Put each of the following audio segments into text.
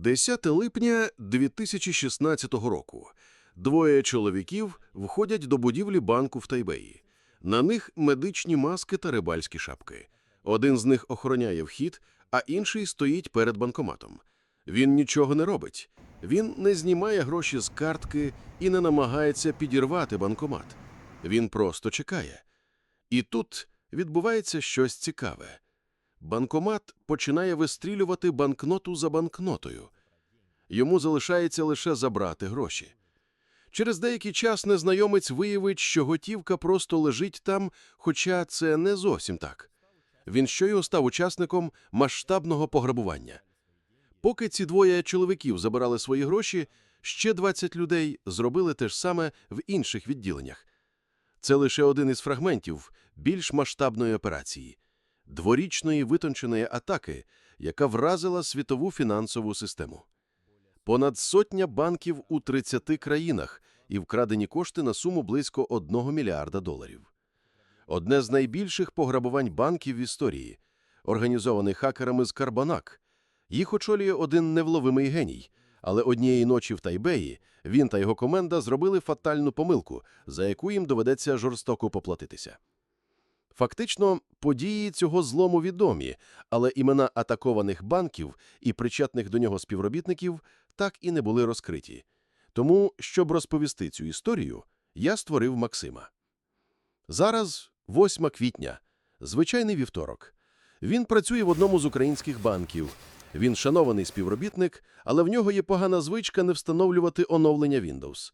10 липня 2016 року. Двоє чоловіків входять до будівлі банку в Тайбеї. На них медичні маски та рибальські шапки. Один з них охороняє вхід, а інший стоїть перед банкоматом. Він нічого не робить. Він не знімає гроші з картки і не намагається підірвати банкомат. Він просто чекає. І тут відбувається щось цікаве. Банкомат починає вистрілювати банкноту за банкнотою. Йому залишається лише забрати гроші. Через деякий час незнайомець виявить, що готівка просто лежить там, хоча це не зовсім так. Він щойно став учасником масштабного пограбування. Поки ці двоє чоловіків забирали свої гроші, ще 20 людей зробили те ж саме в інших відділеннях. Це лише один із фрагментів більш масштабної операції – дворічної витонченої атаки, яка вразила світову фінансову систему. Понад сотня банків у 30 країнах і вкрадені кошти на суму близько 1 мільярда доларів. Одне з найбільших пограбувань банків в історії, організований хакерами з Карбонак. Їх очолює один невловимий геній, але однієї ночі в Тайбеї він та його команда зробили фатальну помилку, за яку їм доведеться жорстоко поплатитися. Фактично, події цього злому відомі, але імена атакованих банків і причетних до нього співробітників так і не були розкриті. Тому, щоб розповісти цю історію, я створив Максима. Зараз 8 квітня, звичайний вівторок. Він працює в одному з українських банків. Він шанований співробітник, але в нього є погана звичка не встановлювати оновлення Windows.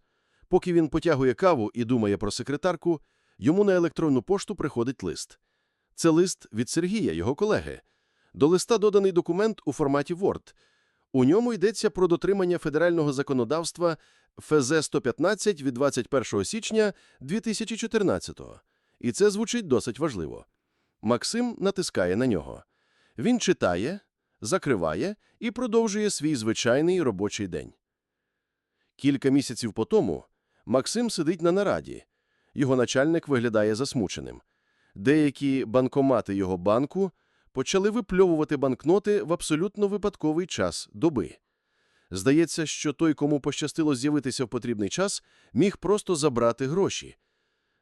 Поки він потягує каву і думає про секретарку, йому на електронну пошту приходить лист. Це лист від Сергія, його колеги. До листа доданий документ у форматі Word. У ньому йдеться про дотримання федерального законодавства ФЗ-115 від 21 січня 2014-го. І це звучить досить важливо. Максим натискає на нього. Він читає, закриває і продовжує свій звичайний робочий день. Кілька місяців по тому Максим сидить на нараді. Його начальник виглядає засмученим. Деякі банкомати його банку почали випльовувати банкноти в абсолютно випадковий час доби. Здається, що той, кому пощастило з'явитися в потрібний час, міг просто забрати гроші.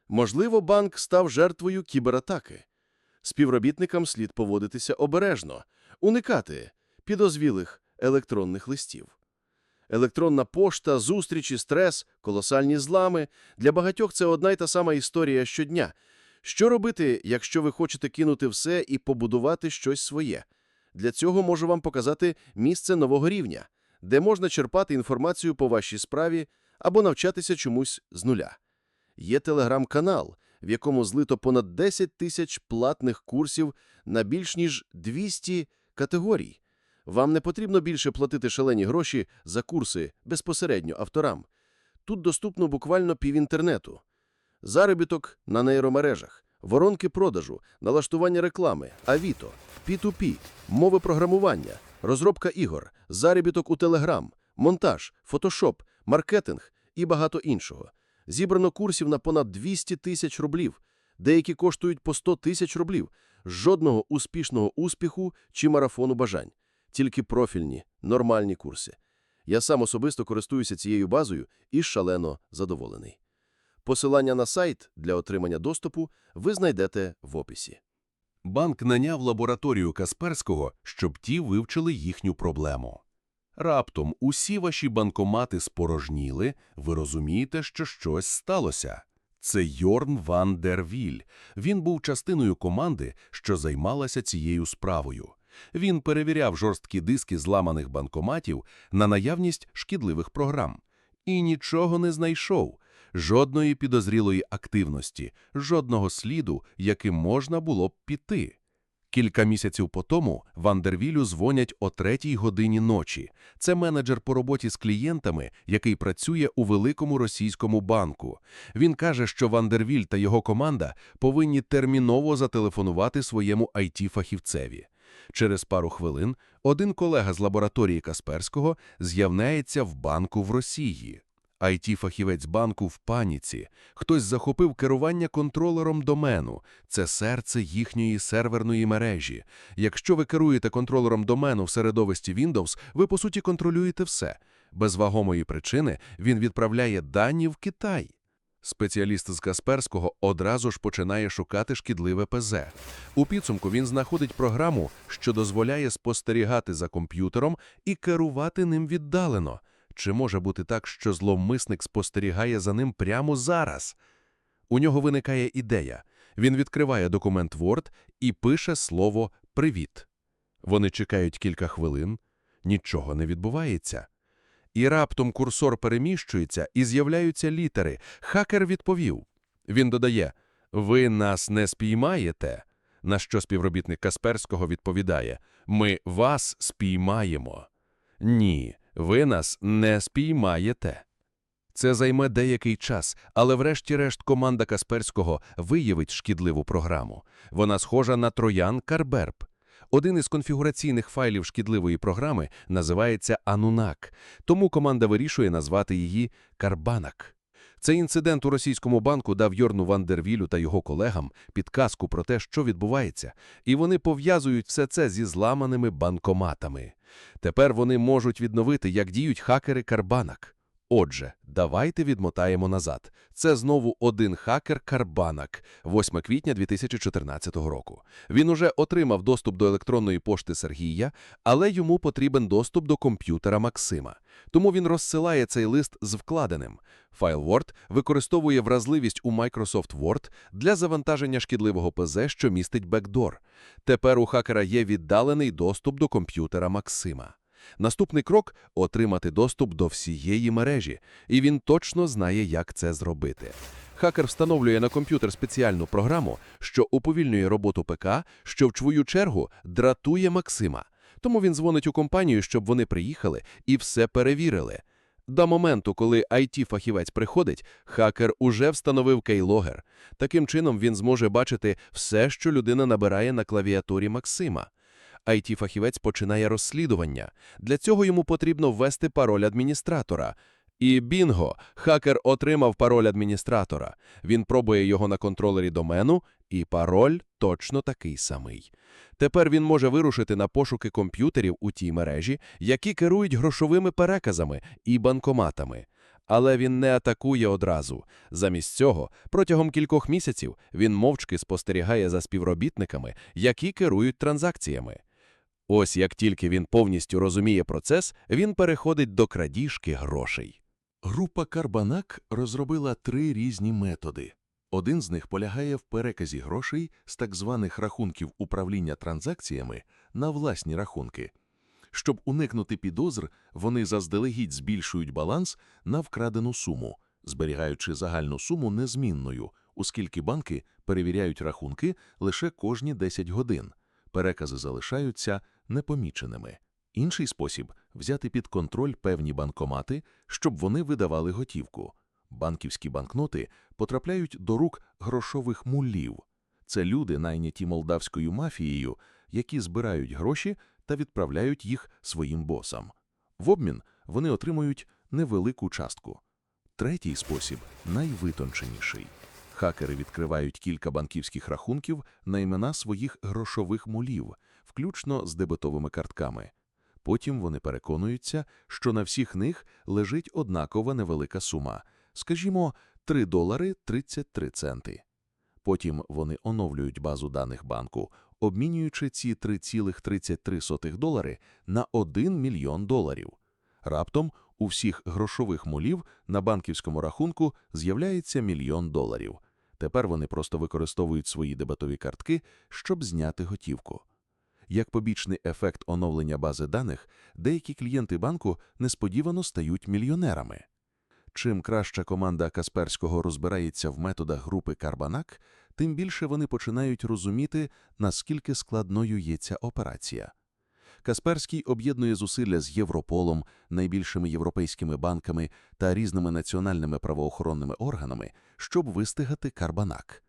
Можливо, банк став жертвою кібератаки. Співробітникам слід поводитися обережно, уникати підозвілих електронних листів. Електронна пошта, зустрічі, стрес, колосальні злами – для багатьох це одна й та сама історія щодня. Що робити, якщо ви хочете кинути все і побудувати щось своє? Для цього можу вам показати місце нового рівня, де можна черпати інформацію по вашій справі або навчатися чомусь з нуля. Є телеграм-канал, в якому злито понад 10 тисяч платних курсів на більш ніж 200 категорій. Вам не потрібно більше платити шалені гроші за курси безпосередньо авторам. Тут доступно буквально півінтернету. Заробіток на нейромережах, воронки продажу, налаштування реклами, авіто, P2P, мови програмування, розробка ігор, заробіток у Telegram, монтаж, фотошоп, маркетинг і багато іншого. Зібрано курсів на понад 200 тисяч рублів. Деякі коштують по 100 тисяч рублів. Жодного успішного успіху чи марафону бажань. Тільки профільні, нормальні курси. Я сам особисто користуюся цією базою і шалено задоволений. Посилання на сайт для отримання доступу ви знайдете в описі. Банк наняв лабораторію Касперського, щоб ті вивчили їхню проблему. Раптом усі ваші банкомати спорожніли, ви розумієте, що щось сталося. Це Йорн Ван дер Віль. Він був частиною команди, що займалася цією справою. Він перевіряв жорсткі диски зламаних банкоматів на наявність шкідливих програм. І нічого не знайшов. Жодної підозрілої активності, жодного сліду, яким можна було б піти. Кілька місяців по тому Вандервілю дзвонять о третій годині ночі. Це менеджер по роботі з клієнтами, який працює у великому російському банку. Він каже, що Вандервіль та його команда повинні терміново зателефонувати своєму IT-фахівцеві. Через пару хвилин один колега з лабораторії Касперського з'являється в банку в Росії. IT-фахівець банку в паніці. Хтось захопив керування контролером домену. Це серце їхньої серверної мережі. Якщо ви керуєте контролером домену в середовищі Windows, ви, по суті, контролюєте все. Без вагомої причини він відправляє дані в Китай. Спеціаліст з Касперського одразу ж починає шукати шкідливе ПЗ. У підсумку він знаходить програму, що дозволяє спостерігати за комп'ютером і керувати ним віддалено. Чи може бути так, що зловмисник спостерігає за ним прямо зараз? У нього виникає ідея. Він відкриває документ Word і пише слово «Привіт». Вони чекають кілька хвилин, нічого не відбувається. І раптом курсор переміщується, і з'являються літери. Хакер відповів. Він додає «Ви нас не спіймаєте?» На що співробітник Касперського відповідає «Ми вас спіймаємо». Ні, ви нас не спіймаєте. Це займе деякий час, але врешті-решт команда Касперського виявить шкідливу програму. Вона схожа на троян Карберб. Один із конфігураційних файлів шкідливої програми називається Анунак, тому команда вирішує назвати її Карбанак. Цей інцидент у російському банку дав Йорну Вандервілю та його колегам підказку про те, що відбувається, і вони пов'язують все це зі зламаними банкоматами. Тепер вони можуть відновити, як діють хакери Карбанак. Отже, давайте відмотаємо назад. Це знову один хакер Карбанак, 8 квітня 2014 року. Він уже отримав доступ до електронної пошти Сергія, але йому потрібен доступ до комп'ютера Максима. Тому він розсилає цей лист з вкладеним. Файл Word використовує вразливість у Microsoft Word для завантаження шкідливого ПЗ, що містить бекдор. Тепер у хакера є віддалений доступ до комп'ютера Максима. Наступний крок – отримати доступ до всієї мережі, і він точно знає, як це зробити. Хакер встановлює на комп'ютер спеціальну програму, що уповільнює роботу ПК, що в свою чергу дратує Максима. Тому він дзвонить у компанію, щоб вони приїхали і все перевірили. До моменту, коли IT-фахівець приходить, хакер уже встановив кейлогер. Таким чином він зможе бачити все, що людина набирає на клавіатурі Максима. IT-фахівець починає розслідування. Для цього йому потрібно ввести пароль адміністратора. І бінго! Хакер отримав пароль адміністратора. Він пробує його на контролері домену, і пароль точно такий самий. Тепер він може вирушити на пошуки комп'ютерів у тій мережі, які керують грошовими переказами і банкоматами. Але він не атакує одразу. Замість цього, протягом кількох місяців він мовчки спостерігає за співробітниками, які керують транзакціями. Ось як тільки він повністю розуміє процес, він переходить до крадіжки грошей. Група Карбанак розробила три різні методи. Один з них полягає в переказі грошей з так званих рахунків управління транзакціями на власні рахунки. Щоб уникнути підозр, вони заздалегідь збільшують баланс на вкрадену суму, зберігаючи загальну суму незмінною, оскільки банки перевіряють рахунки лише кожні 10 годин. Перекази залишаються непоміченими. Інший спосіб – взяти під контроль певні банкомати, щоб вони видавали готівку. Банківські банкноти потрапляють до рук грошових мулів. Це люди, найняті молдавською мафією, які збирають гроші та відправляють їх своїм босам. В обмін вони отримують невелику частку. Третій спосіб найвитонченіший. Хакери відкривають кілька банківських рахунків на імена своїх грошових мулів, включно з дебетовими картками. Потім вони переконуються, що на всіх них лежить однакова невелика сума, скажімо, 3 долари 33 центи. Потім вони оновлюють базу даних банку, обмінюючи ці 3,33 долари на 1 мільйон доларів. Раптом у всіх грошових мулів на банківському рахунку з'являється мільйон доларів. Тепер вони просто використовують свої дебетові картки, щоб зняти готівку. Як побічний ефект оновлення бази даних, деякі клієнти банку несподівано стають мільйонерами. Чим краща команда Касперського розбирається в методах групи Карбанак, тим більше вони починають розуміти, наскільки складною є ця операція. Касперський об'єднує зусилля з Європолом, найбільшими європейськими банками та різними національними правоохоронними органами, щоб вистигати Карбанак.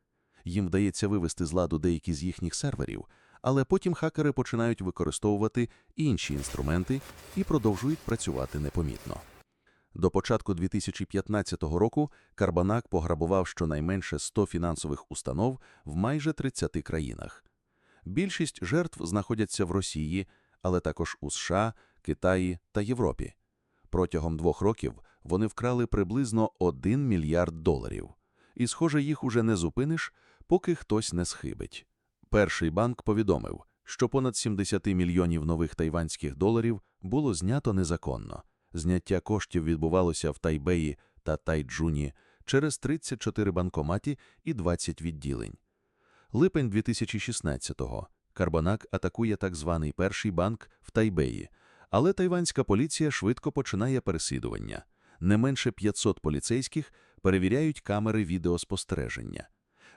Їм вдається вивести з ладу деякі з їхніх серверів, але потім хакери починають використовувати інші інструменти і продовжують працювати непомітно. До початку 2015 року Карбанак пограбував щонайменше 100 фінансових установ в майже 30 країнах. Більшість жертв знаходяться в Росії, але також у США, Китаї та Європі. Протягом двох років вони вкрали приблизно 1 мільярд доларів. І, схоже, їх уже не зупиниш, поки хтось не схибить. Перший банк повідомив, що понад 70 мільйонів нових тайванських доларів було знято незаконно. Зняття коштів відбувалося в Тайбеї та Тайджуні через 34 банкоматі і 20 відділень. Липень 2016-го. Карбонак атакує так званий перший банк в Тайбеї, але тайванська поліція швидко починає переслідування. Не менше 500 поліцейських перевіряють камери відеоспостереження.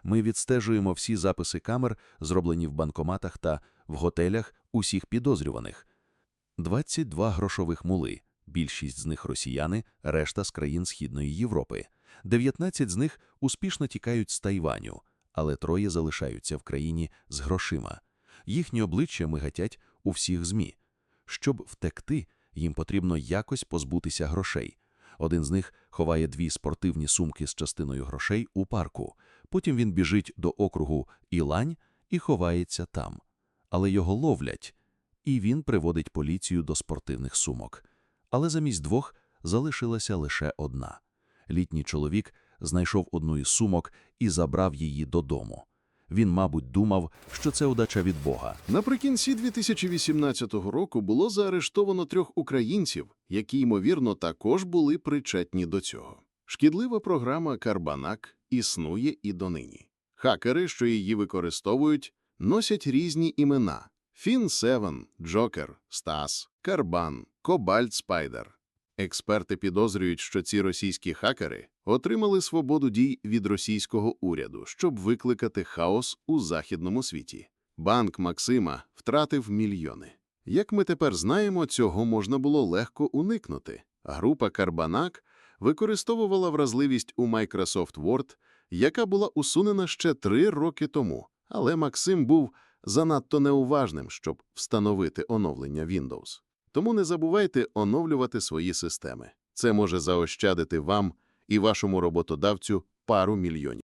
Ми відстежуємо всі записи камер, зроблені в банкоматах та в готелях усіх підозрюваних. 22 грошових мули, більшість з них росіяни, решта з країн Східної Європи. 19 з них успішно тікають з Тайваню, але троє залишаються в країні з грошима. Їхні обличчя мигатять у всіх ЗМІ. Щоб втекти, їм потрібно якось позбутися грошей. Один з них ховає дві спортивні сумки з частиною грошей у парку. Потім він біжить до округу Ілань і ховається там. Але його ловлять, і він приводить поліцію до спортивних сумок. Але замість двох залишилася лише одна. Літній чоловік знайшов одну із сумок і забрав її додому. Він, мабуть, думав, що це удача від Бога. Наприкінці 2018 року було заарештовано трьох українців, які, ймовірно, також були причетні до цього. Шкідлива програма «Карбанак» існує і донині. Хакери, що її використовують, носять різні імена – Фін-7, Джокер, Стас, Карбан, Кобальт Спайдер. Експерти підозрюють, що ці російські хакери отримали свободу дій від російського уряду, щоб викликати хаос у західному світі. Банк Максима втратив мільйони. Як ми тепер знаємо, цього можна було легко уникнути. Група Карбанак використовувала вразливість у Microsoft Word, яка була усунена ще три роки тому, але Максим був занадто неуважним, щоб встановити оновлення Windows. Тому не забувайте оновлювати свої системи. Це може заощадити вам і вашому роботодавцю пару мільйонів.